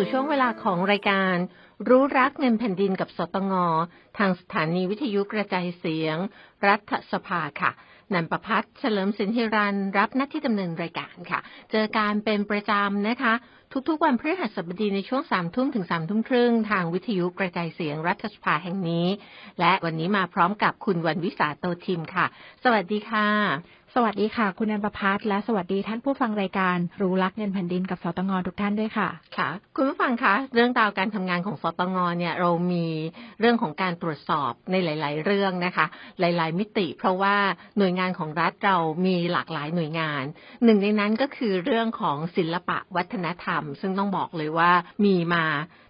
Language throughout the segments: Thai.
สู่ช่วงเวลาของรายการ รู้รักเงินแผ่นดินกับสตง ทางสถานีวิทยุกระจายเสียง รัฐสภาค่ะนันประพัฒน์เฉลิมสินธิรันรับหน้าที่ดำเนินรายการค่ะ เจอการเป็นประจำนะคะ ทุกๆวันพฤหัสบดีในช่วงสามทุ่มถึงสามทุ่มครึ่ง ทางวิทยุกระจายเสียงรัฐสภาแห่งนี้ และวันนี้มาพร้อมกับคุณวันวิสาโตทิมค่ะ สวัสดีค่ะ วัสดีค่ะ คุณนันประพัฒน์และสวัสดีท่านผู้ฟังรายการรู้รักเงินแผ่นดินกับสตงทุกท่านด้วยค่ะ ค่ะ คุณผู้ฟังคะเรื่องราวการทำงานของสตงเนี่ยเรามีเรื่องของการตรวจสอบในหลาย ๆ เรื่องนะคะ หลาย ๆ มิติ เพราะว่าหน่วยงานของรัฐเรามีหลากหลายหน่วยงาน หนึ่งในนั้นก็คือเรื่องของศิลปะวัฒนธรรม ซึ่งต้องบอกเลยว่ามีมา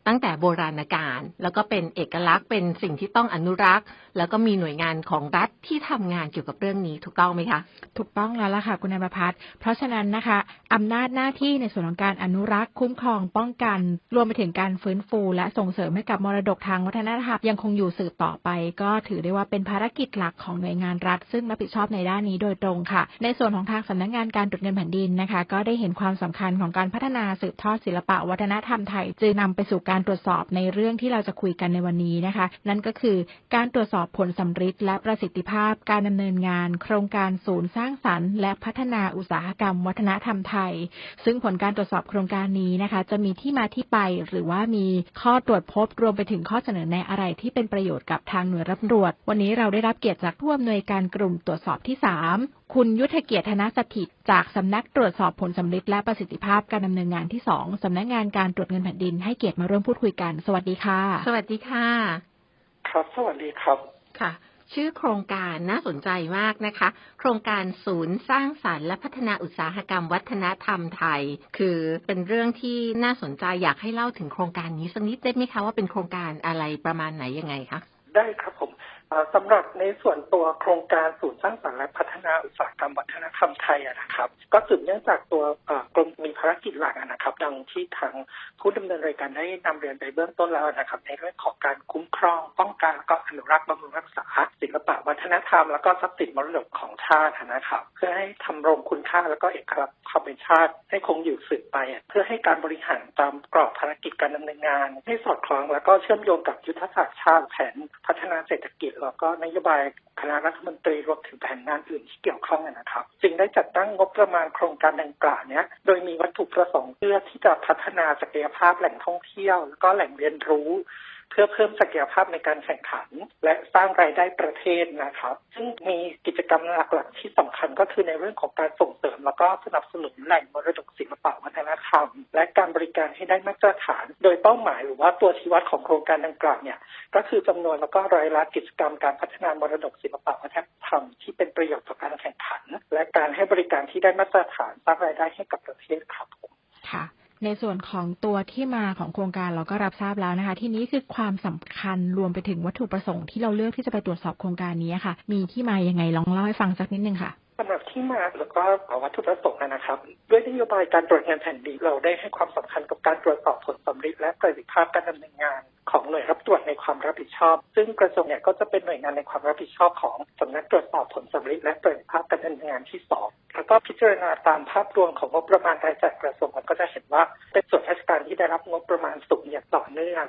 ตั้งแต่โบราณกาลแล้วก็เป็นเอกลักษณ์เป็นสิ่งที่ต้องอนุรักษ์ แล้วก็มีหน่วยงานของรัฐที่ทำงานเกี่ยวกับเรื่องนี้ถูกต้องไหมคะ ถูกต้องแล้วล่ะค่ะ คุณนันประพัฒน์เพราะฉะนั้นนะคะอำนาจหน้าที่ในส่วนของการอนุรักษ์คุ้มครองป้องกัน รวมไปถึงการฟื้นฟู และส่งเสริมให้กับมรดกทางวัฒนธรรมยังคงอยู่สืบต่อไป ก็ถือได้ว่าเป็นภารกิจหลักของหน่วยงานรัฐ ซึ่งรับผิดชอบในด้านนี้โดยตรงค่ะ ในส่วนของทางสำนักงานการตรวจเงินแผ่นดินนะคะ ก็ได้เห็นความสำคัญของการพัฒนาสืบทอดศิลปะวัฒนธรรมไทยจึงนำไปสู่การการตรวจสอบในเรื่องที่เราจะคุยกันในวันนี้นะคะ นั่นก็คือการตรวจสอบผลสำฤทธิ์และประสิทธิภาพการดำเนินงาน โครงการศูนย์สร้างสรรค์และพัฒนาอุตสาหกรรม วัฒนธรรมไทย ซึ่งผลการตรวจสอบโครงการนี้นะคะ จะมีที่มาที่ไปหรือว่ามีข้อตรวจพบรวมไปถึงข้อเสนอแนะอะไรที่เป็นประโยชน์กับทางหน่วยรับตรวจ วันนี้เราได้รับเกียรติจากผู้อำนวยการกลุ่มตรวจสอบที่ 3 คุณยุทธเกียรติธนสถิตจากสำนักตรวจสอบผลสำฤทธิ์และประสิทธิภาพการดำเนินงานที่2สำนักงานการตรวจเงินแผ่นดินให้เกียรติมาร่วมพูดคุยกัน สวัสดีค่ะ สวัสดีค่ะ ครับ สวัสดีครับ ค่ะ ชื่อโครงการน่าสนใจมากนะคะ โครงการศูนย์สร้างสรรค์และพัฒนาอุตสาหกรรมวัฒนธรรมไทย คือเป็นเรื่องที่น่าสนใจอยากให้เล่าถึงโครงการนี้สักนิดได้ไหมคะว่าเป็นโครงการอะไรประมาณไหนยังไงคะ ได้ครับผมสำหรับในส่วนตัวโครงการศูนย์สร้างสรรค์และพัฒนาอุตสาหกรรมวัฒนธรรมไทยนะครับ ก็สืบเนื่องจากตัวกรมมีภารกิจหลักนะครับ ดังที่ทางผู้ดำเนินรายการได้นำเรียนไปเบื้องต้นแล้วนะครับในเรื่องของการคุ้มครอง ป้องกันแล้วก็อนุรักษ์บำรุงรักษาศิลปะวัฒนธรรม แล้วก็ทรัพย์สินมรดกของชาตินะครับ เพื่อให้ทำรงคุณค่าแล้วก็เอกลักษณ์ความเป็นชาติให้คงอยู่สืบไป เพื่อให้การบริหารตามกรอบภารกิจการดำเนินงาน ให้สอดคล้องแล้วก็เชื่อมโยงกับยุทธศาสตร์ชาติแผนพัฒนาเศรษฐกิจแล้วก็นโยบายคณะรัฐมนตรีรวมถึงแผนงานอื่นที่เกี่ยวข้องนะครับ จึงได้จัดตั้งงบประมาณโครงการดังกล่าวเนี้ยโดยมีวัตถุประสงค์เพื่อที่จะพัฒนาศักยภาพแหล่งท่องเที่ยว แล้วก็แหล่งเรียนรู้ เพื่อเพิ่มศักยภาพในการแข่งขัน และสร้างรายได้ประเทศนะครับ ซึ่งมีกิจกรรมหลักๆที่สำคัญก็คือในเรื่องของการส่งเสริม แล้วก็สนับสนุนแหล่งมรดกศิลปะวัฒนธรรม และการบริการให้ได้มาตรฐาน โดยเป้าหมายหรือว่าตัวชี้วัดของโครงการดังกล่าวเนี่ยก็คือจำนวนแล้วก็รายละกิจกรรมการพัฒนามรดกศิลปะวัฒนธรรมที่เป็นประโยชน์ต่อการแข่งขัน และการให้บริการที่ได้มาตรฐานสร้างรายได้ให้กับประเทศครับค่ะ ในส่วนของตัวที่มาของโครงการเราก็รับทราบแล้วนะคะ ที่นี้คือความสำคัญรวมไปถึงวัตถุประสงค์ที่เราเลือกที่จะไปตรวจสอบโครงการนี้ค่ะ มีที่มายังไงลองเล่าให้ฟังสักนิดนึงค่ะ สำหรับที่มาแล้วก็วัตถุประสงค์นะครับ ด้วยนโยบายการตรวจงานแผ่นดินเราได้ให้ความสำคัญกับการตรวจสอบผลสำฤทธิ์และประสิทธิภาพการดำเนินงาน ของหน่วยรับตรวจในความรับผิดชอบ ซึ่งกระทรวงเนี่ยก็จะเป็นหน่วยงานในความรับผิดชอบของสำนักตรวจสอบผลสำฤทธิ์และประสิทธิภาพการดำเนินงานที่สองแล้วก็พิจารณาตามภาพรวมของงบประมาณรายจ่ายกระทรวงก็จะเห็นว่าเป็นส่วนราชการที่ได้รับงบประมาณสูงอย่างต่อเนื่อง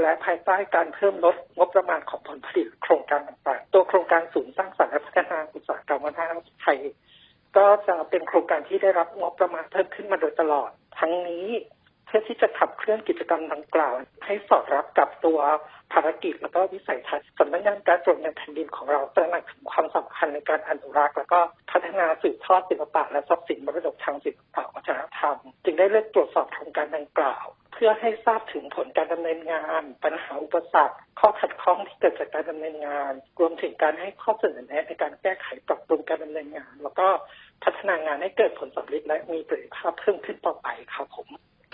และภายใต้การเพิ่มลดงบประมาณของผลผลิตโครงการต่างๆ ตัวโครงการศูนย์สร้างสรรค์และพัฒนาอุตสาหกรรมวัฒนธรรมไทย ก็จะเป็นโครงการที่ได้รับงบประมาณเพิ่มขึ้นมาโดยตลอด ทั้งนี้เพื่อที่จะขับเคลื่อนกิจกรรมดังกล่าว ให้สอดรับกับตัวภารกิจและก็วิสัยทัศน์สำนักงานการตรวจเงินแผ่นดินของเราตระหนักถึงความสำคัญในการอนุรักษ์และก็พัฒนาสืบทอดศิลปะและทรัพย์สินมรดกทางศิลปะวัฒนธรรม จึงได้เลือกตรวจสอบโครงการดังกล่าว เพื่อให้ทราบถึงผลการดำเนินงาน ปัญหาอุปสรรค ข้อขัดข้องที่เกิดจากการดำเนินงาน รวมถึงการให้ข้อเสนอแนะในการแก้ไขปรับปรุงการดำเนินงาน แล้วก็พัฒนางานให้เกิดผลสำเร็จและมีประสิทธิภาพเพิ่มขึ้นต่อไปครับผม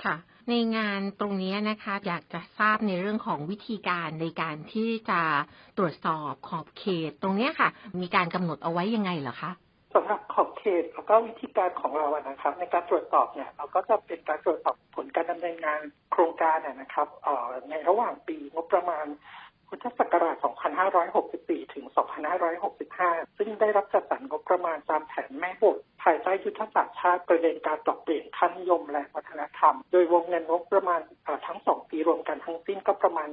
ค่ะในงานตรงนี้นะคะอยากจะทราบในเรื่องของวิธีการในการที่จะตรวจสอบขอบเขต ตรงนี้ค่ะ มีการกำหนดเอาไว้ยังไงเหรอคะ สำหรับขอบเขตแล้วก็วิธีการของเราอะนะครับ ในการตรวจสอบเนี่ยเราก็จะเป็นการตรวจสอบผลการดำเนินงานโครงการอะนะครับออในระหว่างปีงบประมาณพุทธศักราช 2564 ถึง 2565 ซึ่งได้รับจัดสรรงบประมาณตามแผนแม่บทภายใต้ยุทธศาสตร์ชาติประเด็นการปรับเปลี่ยนค่านิยมและวัฒนธรรม โดยวงเงินงบประมาณทั้งสองปีรวมกันทั้งสิ้นก็ประมาณ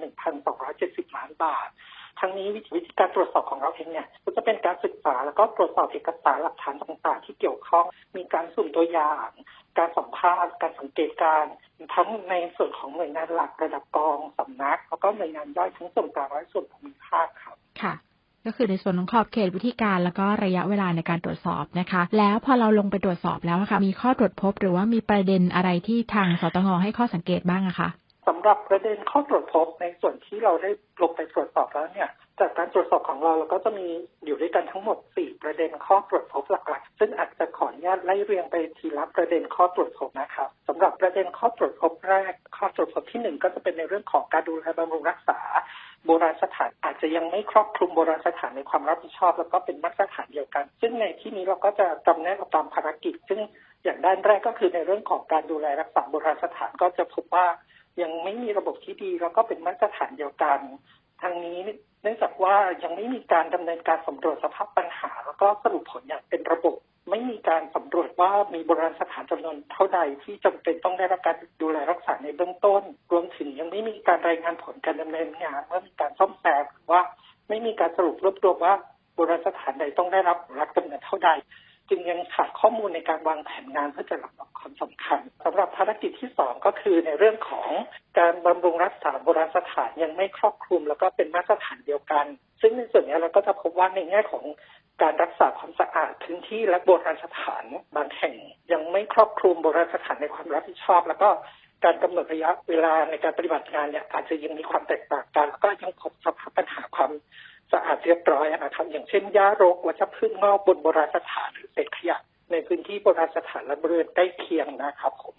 1,270 ล้านบาท ทั้งนี้วิธีการตรวจสอบของเราเองเนี่ยก็จะเป็นการศึกษาแล้วก็ตรวจสอบเอกสารหลักฐานต่างๆ ที่เกี่ยวข้อง มีการสุ่มตัวอย่าง การสัมภาษณ์ การสังเกตการ ทั้งในส่วนของหน่วยงานหลักระดับกองสำนัก แล้วก็หน่วยงานย่อยทั้งส่วนกลางและส่วนภูมิภาคครับค่ะก็คือในส่วนของขอบเขตวิธีการแล้วก็ระยะเวลาในการตรวจสอบนะคะ แล้วพอเราลงไปตรวจสอบแล้วอะค่ะมีข้อตรวจพบหรือว่ามีประเด็นอะไรที่ทางสตงให้ข้อสังเกตบ้างอะคะ สำหรับประเด็นข้อตรวจพบในส่วนที่เราได้ลงไปตรวจสอบแล้วเนี่ย จากการตรวจสอบของเราเราก็จะมีอยู่ด้วยกันทั้งหมด 4 ประเด็นข้อตรวจพบหลักๆ ซึ่งอาจจะขออนุญาตไล่เรียงไปทีละประเด็นข้อตรวจพบนะครับสำหรับประเด็นข้อตรวจพบแรก ข้อตรวจพบที่หนึ่งก็จะเป็นในเรื่องของการดูแลบำรุงรักษา โบราณสถานอาจจะยังไม่ครอบคลุมโบราณสถานในความรับผิดชอบ แล้วก็เป็นมาตรฐานเดียวกัน ซึ่งในที่นี้เราก็จะจำแนกตามภารกิจ ซึ่งอย่างด้านแรกก็คือในเรื่องของการดูแลรักษาโบราณสถานก็จะพบว่า ยังไม่มีระบบที่ดีแล้วก็เป็นมาตรฐานเดียวกันทางนี้เนื่องจากว่ายังไม่มีการดำเนินการสำรวจสภาพปัญหา แล้วก็สรุปผลอย่างเป็นระบบ ไม่มีการสำรวจว่ามีโบราณสถานจำนวนเท่าใดที่จำเป็นต้องได้รับการดูแลรักษาในเบื้องต้น รวมถึงยังไม่มีการรายงานผลการดำเนินงานเมื่อมีการซ่อมแซมหรือว่าไม่มีการสรุปรวบรวมว่าโบราณสถานใดต้องได้รับรับจำนวนเท่าใด จึงยังขาดข้อมูลในการวางแผนงานเพื่อจะรับความสำคัญสำหรับภารกิจที่สองก็คือในเรื่องของการบำรุงรักษาโบราณสถานยังไม่ครอบคลุม แล้วก็เป็นมาตรฐานเดียวกัน ซึ่งในส่วนนี้เราก็จะพบว่าในแง่ของการรักษาความสะอาดพื้นที่และโบราณสถานบางแห่ง ยังไม่ครอบคลุมโบราณสถานในความรับผิดชอบ แล้วก็การกำหนดระยะเวลาในการปฏิบัติงานเนี่ยอาจจะยังมีความแตกต่างกันแล้วก็ยังพบสภาพปัญหาความสะอาดเรียบร้อยนะครับอย่างเช่นหญ้ารกวัชพืชงอกบนโบราณสถานหรื ในพื้นที่โบราณสถานและบริเวณใกล้เคียงนะครับผม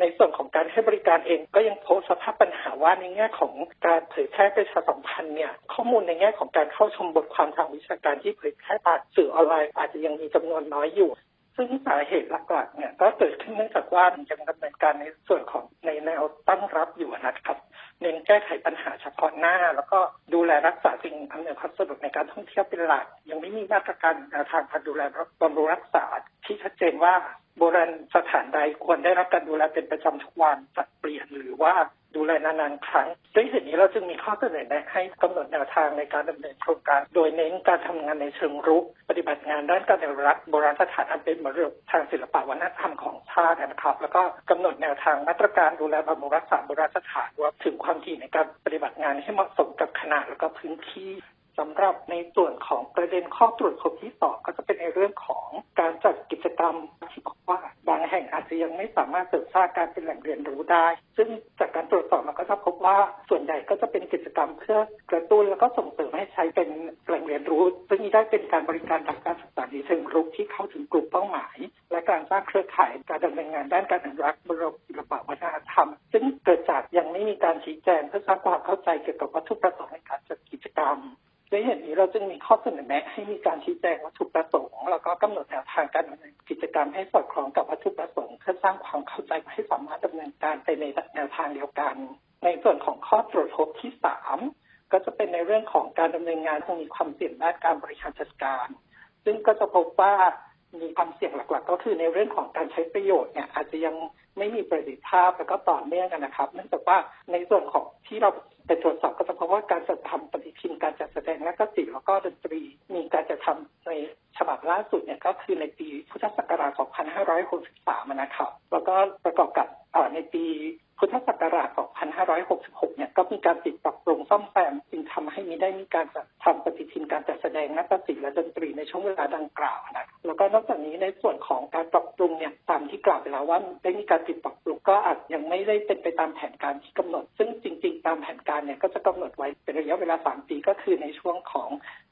ในส่วนของการให้บริการเองก็ยังพบสภาพปัญหาว่าในแง่ของการเผยแพร่ประชาสัมพันธ์เนี่ยข้อมูลในแง่ของการเข้าชมบทความทางวิชาการที่เผยแพร่ผ่านสื่อออนไลน์อาจจะยังมีจำนวนน้อยอยู่ ซึ่งสาเหตุหลักๆเนี่ยก็เกิดขึ้นเนื่องจากว่ายังดำเนินการในส่วนของในแนวตั้งรับอยู่นะครับ เน้นแก้ไขปัญหาเฉพาะหน้า แล้วก็ดูแลรักษาสิ่งอำนวยความสะดวกในการท่องเที่ยวเป็นหลัก ยังไม่มีมาตรการทางการดูแลบำรุงรักษาที่ชัดเจนว่าโบราณสถานใดควรได้รับการดูแลเป็นประจำทุกวันจัดเปลี่ยนหรือว่า ดูแลนานๆครั้งด้วยเหตุนี้เราจึงมีข้อเสนอแนะให้กำหนดแนวทางในการดำเนินโครงการ โดยเน้นการทำงานในเชิงรุก ปฏิบัติงานด้านการอนุรักษ์โบราณสถานอันเป็นมรดกทางศิลปวัฒนธรรมของชาตินะครับ แล้วก็กำหนดแนวทางมาตรการดูแลบำรุงรักษาโบราณสถานรวมถึงความถี่ในการปฏิบัติงานให้เหมาะสมกับขนาดและก็พื้นที่ สำหรับในส่วนของประเด็นข้อตรวจพบที่สองก็จะเป็นในเรื่องของการจัดกิจกรรมที่บอกว่าบางแห่งอาจจะยังไม่สามารถเสริมสร้างการเป็นแหล่งเรียนรู้ได้ ซึ่งจากการตรวจสอบเราก็จะพบว่าส่วนใหญ่ก็จะเป็นกิจกรรมเพื่อกระตุ้นแล้วก็ส่งเสริมให้ใช้เป็นแหล่งเรียนรู้ ซึ่งนี้ได้เป็นการบริการทางการศึกษาในเชิงรุกที่เข้าถึงกลุ่มเป้าหมาย และการสร้างเครือข่ายการดำเนินงานด้านการอนุรักษ์มรดกศิลปวัฒนธรรม ซึ่งเกิดจากยังไม่มีการชี้แจงเพื่อสร้างความเข้าใจเกี่ยวกับวัตถุประสงค์ในการจัดกิจกรรม ด้วยเหตุนี้เราจึงมีข้อเสนอแนะให้มีการชี้แจงวัตถุประสงค์ แล้วก็กำหนดแนวทางการดำเนินกิจกรรมให้สอดคล้องกับวัตถุประสงค์เพื่อสร้างความเข้าใจให้สามารถดำเนินการไปในแนวทางเดียวกัน ในส่วนของข้อตรวจพบที่สามก็จะเป็นในเรื่องของการดำเนินงานที่มีความเสี่ยงด้านการบริหารจัดการ ซึ่งก็จะพบว่ามีความเสี่ยงหลัก ๆ ก็คือในเรื่องของการใช้ประโยชน์เนี่ยอาจจะยัง ไม่มีประสิทธิภาพแล้วก็ต่อเนื่องกันนะครับเนื่องจากว่าในส่วนของที่เราไปตรวจสอบก็จะพบว่าการจัดทำปฏิทินการจัดแสดงและก็สิ่งแล้วก็ดนตรี มีการจัดทำในฉบับล่าสุดเนี่ยก็คือในปีพุทธศักราช 2563 นะครับ แล้วก็ประกอบกับในปี พุทธศักราช 2566 เนี่ยก็มีการติดปรับปรุงซ่อมแซมจึงทำให้มีได้มีการจัดทำปฏิทินการจัดแสดงนักศิลป์และดนตรีในช่วงเวลาดังกล่าวนะแล้วก็นอกจากนี้ในส่วนของการปรับปรุงเนี่ยตามที่กล่าวไปแล้วว่าได้มีการติดปรับปรุงก็อาจยังไม่ได้เป็นไปตามแผนการที่กำหนด ซึ่งจริง ๆ ตามแผนการเนี่ยก็จะกำหนดไว้เป็นระยะเวลา 3 ปีก็คือในช่วงของ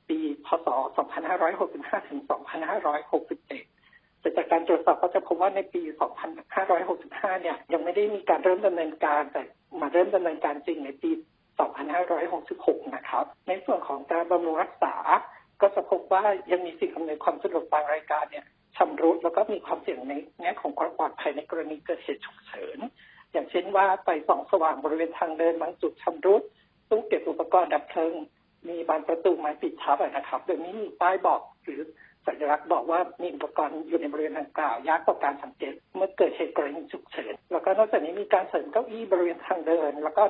ปี พศ 2565 ถึง 2567 แต่จากการตรวจสอบก็จะพบว่าในปี 2565 เนี่ยยัง รเริ่มดำเนินการแต่มาเริ่มดำเนินการจริงในปี 2566 นะครับ ในส่วนของการบำรุงรักษา ก็จะพบว่ายังมีสิ่งอำนวยความสะดวกบางรายการเนี่ยชำรุดแล้วก็มีความเสี่ยงในแง่ของความปลอดภัยในกรณีเกิดเหตุฉุกเฉิน อย่างเช่นว่าไฟส่องสว่างบริเวณทางเดินบางจุดชำรุดตู้เก็บอุปกรณ์ดับเพลิง มีบานประตูไม้ปิดทับนะครับโดยไม่มีป้ายบอกหรือ สัญลักษณ์บอกว่ามีอุปกรณ์อยู่ในบริเวณดังกล่าวยากต่อการสังเกต เมื่อเกิดเหตุกรณีฉุกเฉินแล้วก็นอกจากนี้มีการเสริมเก้าอี้บริเวณทางเดิน แล้วก็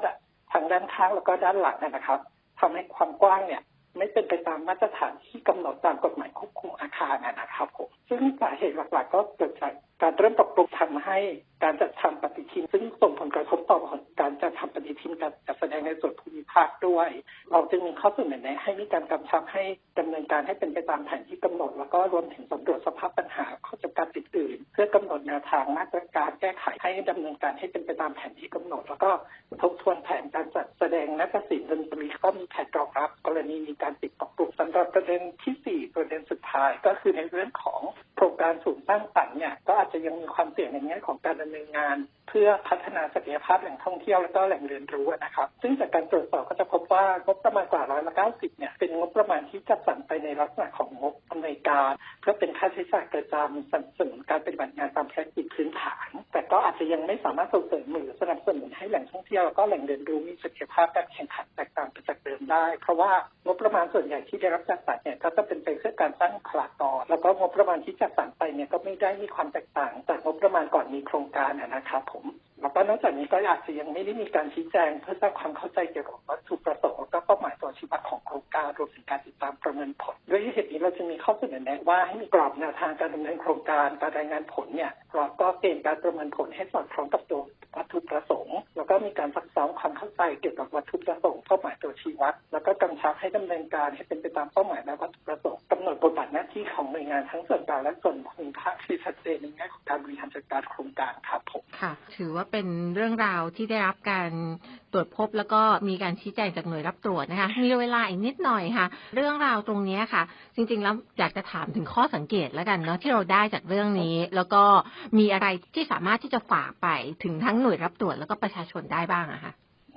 ทางด้านข้างแล้วก็ด้านหลังนะครับทำให้ความกว้างเนี่ยไม่เป็นไปตามมาตรฐานที่กำหนดตามกฎหมายควบคุมอาคารนะครับผมซึ่งสาเหตุหลักๆ ก็เกิดจาก การเริ่มปรับปรุงทำให้การจัดทำปฏิทิน ซึ่งส่งผลกระทบต่อการจัดทำปฏิทินการจัดแสดงในส่วนภูมิภาคด้วย เราจึงมีข้อเสนอแนะให้มีการกำชับให้ดำเนินการให้เป็นไปตามแผนที่กำหนด แล้วก็รวมถึงสำรวจสภาพปัญหาข้อจำกัดอื่นๆ เพื่อกำหนดแนวทางมาตรการแก้ไขให้ดำเนินการให้เป็นไปตามแผนที่กำหนด แล้วก็ทบทวนแผนการจัดแสดงนักศิลป์ดนตรีก็มีแผนรองรับ กรณีมีการติดปรับปรุงสำหรับประเด็นที่สี่ประเด็นสุดท้ายก็คือในเรื่องของโครงการศูนย์สร้างสรร ที่ยวและก็แหล่งเรียนรู้นะครับ ซึ่งจากการตรวจสอบก็จะพบว่างบประมาณกว่าร้อยละเก้าสิบเนี่ยเป็นงบประมาณที่จัดสรรไปในลักษณะของงบอำนวยการ เพื่อเป็นค่าใช้จ่ายประจำสนับสนุนการปฏิบัติงานตามภารกิจพื้นฐาน แต่ก็อาจจะยังไม่สามารถส่งเสริมหรือสนับสนุนให้แหล่งท่องเที่ยวแล้วก็แหล่งเรียนรู้มีศักยภาพการแข่งขันแตกต่างไปจากเดิมได้ เพราะว่างบประมาณส่วนใหญ่ที่ได้รับจัดสรรเนี่ยก็จะเป็นไปเพื่อการสร้างบุคลากรแล้วก็งบประมาณที่จัดสรรไปเนี่ยก็ไม่ได้มีความแตกต่างจากงบประมาณก่อนมีโครงการนะครับผม แล้วก็นอกจากนี้ก็อาจจะยังไม่ได้มีการชี้แจง เพื่อสร้างความเข้าใจเกี่ยวกับวัตถุประสงค์และก็เป้าหมายตัวชี้วัดของโครงการรวมถึงการติดตามประเมินผล ด้วยเหตุนี้เราจะมีข้อเสนอแนะว่าให้มีกรอบแนวทางการดำเนินโครงการการรายงานผลเนี่ยแล้วก็เกณฑ์การประเมินผลให้สอดคล้องกับตัววัตถุประสงค์ แล้วก็มีการซักซ้อมความเข้าใจเกี่ยวกับวัตถุประสงค์เป้าหมายตัวชี้วัด แล้วก็กำชับให้ดำเนินการให้เป็นไปตามเป้าหมายและวัตถุประสงค์ ที่ของหน่วยงานทั้งส่วนกลางและส่วนภูมิภาคที่ชัดเจนในแง่ของการบริหารจัดการโครงการครับผมค่ะ ถือว่าเป็นเรื่องราวที่ได้รับการตรวจพบแล้วก็มีการชี้แจงจากหน่วยรับตรวจนะคะ มีเวลาอีกนิดหน่อยค่ะ เรื่องราวตรงนี้ค่ะ จริงๆแล้วอยากจะถามถึงข้อสังเกตแล้วกันเนาะที่เราได้จากเรื่องนี้ แล้วก็มีอะไรที่สามารถที่จะฝากไปถึงทั้งหน่วยรับตรวจแล้วก็ประชาชนได้บ้างอะคะ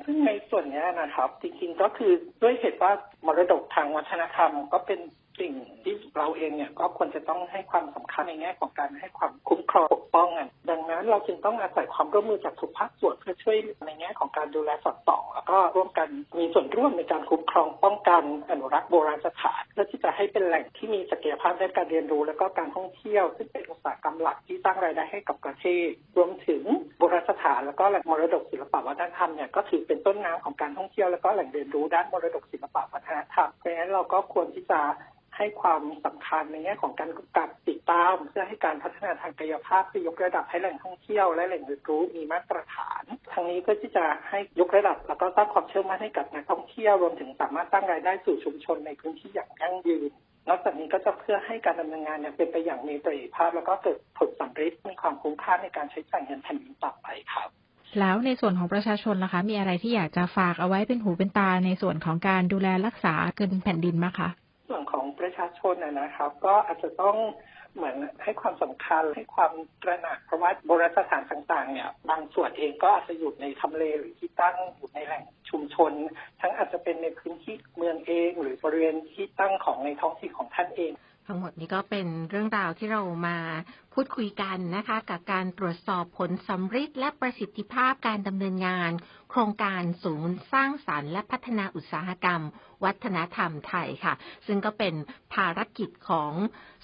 ซึ่งในส่วนนี้นะครับ จริงๆก็คือด้วยเหตุว่า มรดกทางวัฒนธรรม ก็เป็นสิ่งที่เราเองเนี่ยก็ควรจะต้องให้ความสำคัญในแง่ของการให้ความคุ้มครองปกป้องกันดังนั้นเราจึงต้องอาศัยความร่วมมือจากทุกภาคส่วนเพื่อช่วยในแง่ของการดูแลสอดส่องแล้วก็ร่วมกันมีส่วนร่วมในการคุ้มครองป้องกันอนุรักษ์โบราณสถานเพื่อที่จะให้เป็นแหล่งที่มีศักยภาพด้านการเรียนรู้ และก็การท่องเที่ยว ซึ่งเป็นอุตสาหกรรมหลักที่สร้างรายได้ให้กับประเทศ รวมถึงโบราณสถาน แล้วก็แหล่งมรดกศิลปวัฒนธรรมเนี่ยก็ถือเป็นต้นน้ำของการท่องเที่ยว และก็แหล่งเรียนรู้ด้านมรดกศิลปวัฒนธรรมเพราะฉะนั้นเราก็ควรที่จะให้ความสำคัญในแง่ของการกับติดตาม เพื่อให้การพัฒนาทางกายภาพเพื่อยกระดับให้แหล่งท่องเที่ยวและแหล่งเรียนรู้มีมาตรฐานทางนี้เพื่อที่จะให้ยกระดับ แล้วก็สร้างความเชื่อมั่นให้กับนักท่องเที่ยวรวมถึงสามารถสร้างรายได้สู่ชุมชนในพื้นที่อย่างยั่งยืนนอกจากนี้ก็จะเพื่อให้การดำเนินงานเนี่ยเป็นไปอย่างมีประสิทธิภาพ แล้วก็เกิดผลสำเร็จมีความคุ้มค่าในการใช้จ่ายเงินแผ่นดินต่อไปครับ แล้วในส่วนของประชาชนล่ะคะ มีอะไรที่อยากจะฝากเอาไว้เป็นหูเป็นตาในส่วนของการดูแลรักษาเกินแผ่นดินไหมคะส่วนของประชาชนนะนะครับ ก็อาจจะต้องเหมือนให้ความสำคัญให้ความตระหนักเพราะว่าโบราณสถานต่างๆเนี่ย บางส่วนเองก็อาจจะอยู่ในทำเลหรือที่ตั้งอยู่ในแหล่งชุมชน ทั้งอาจจะเป็นในพื้นที่เมืองเอง หรือบริเวณที่ตั้งของในท้องที่ของท่านเอง ทั้งหมดนี้ก็เป็นเรื่องราวที่เรามา พูดคุยกันนะคะกับการตรวจสอบผลสำฤทธิ์และประสิทธิภาพการดำเนินงาน โครงการศูนย์สร้างสารรค์และพัฒนาอุตสาหกรรม วัฒนธรรมไทยค่ะ ซึ่งก็เป็นภารกิจของ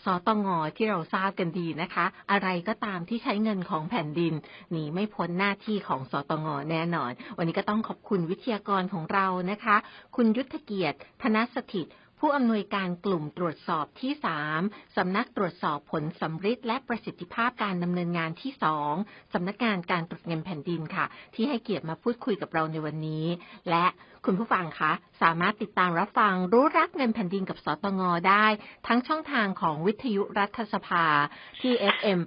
สตงที่เราทราบกันดีนะคะ อะไรก็ตามที่ใช้เงินของแผ่นดินหนีไม่พ้นหน้าที่ของสตงแน่นอน วันนี้ก็ต้องขอบคุณวิทยากรของเรานะคะ คุณยุทธเกียรติธนสถิต ผู้อำนวยการกลุ่มตรวจสอบที่ 3 สำนักตรวจสอบผลสำริดและประสิทธิภาพการดำเนินงานที่ 2 สำนักงานการตรวจเงินแผ่นดินค่ะ ที่ให้เกียรติมาพูดคุยกับเราในวันนี้ และ คุณผู้ฟังคะ สามารถติดตามรับฟังรู้รักเงินแผ่นดินกับสตงได้ ทั้งช่องทางของวิทยุรัฐสภา ที่ FM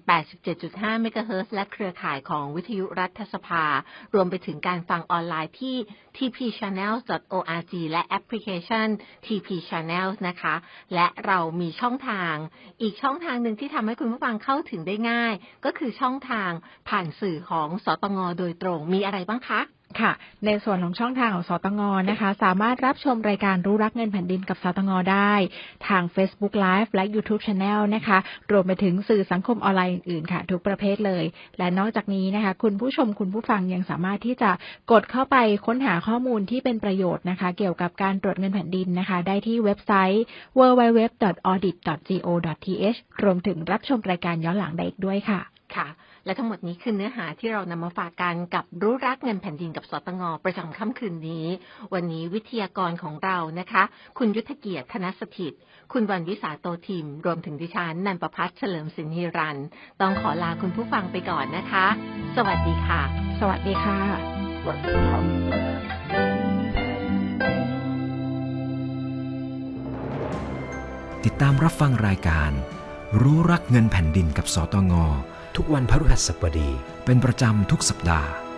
87.5 MHz และเครือข่ายของวิทยุรัฐสภา รวมไปถึงการฟังออนไลน์ที่ tpchannels.org และแอปพลิเคชัน TP Channels นะคะ และเรามีช่องทาง อีกช่องทางหนึ่งที่ทำให้คุณผู้ฟังเข้าถึงได้ง่าย ก็คือช่องทางผ่านสื่อของสตงโดยตรงมีอะไรบ้างคะ ค่ะ ในส่วนของช่องทางของสตงนะคะ สามารถรับชมรายการรู้รักเงินแผ่นดินกับสตงได้ ทาง Facebook Live และ YouTube Channel นะคะ รวมไปถึงสื่อสังคมออนไลน์อื่นๆค่ะ ทุกประเภทเลย และนอกจากนี้นะคะ คุณผู้ชมคุณผู้ฟังยังสามารถที่จะกดเข้าไปค้นหาข้อมูลที่เป็นประโยชน์นะคะ เกี่ยวกับการตรวจเงินแผ่นดินนะคะ ได้ที่เว็บไซต์ www.audit.go.th รวมถึงรับชมรายการย้อนหลังได้อีกด้วยค่ะค่ะ และทั้งหมดนี้คือเนื้อหาที่เรานำมาฝากกันกับรู้รักเงินแผ่นดินกับสตงประจำค่ำคืนนี้ วันนี้วิทยากรของเรานะคะ คุณยุทธเกียรติธนสถิต คุณวันวิสาโตทิม รวมถึงดิฉันนันประพัฒน์เฉลิมสินฮิรัน ต้องขอลาคุณผู้ฟังไปก่อนนะคะ สวัสดีค่ะ สวัสดีค่ะสวัสดีครับติดตามรับฟังรายการ รู้รักเงินแผ่นดินกับสตง ทุกวันพฤหัสบดี เป็นประจำทุกสัปดาห์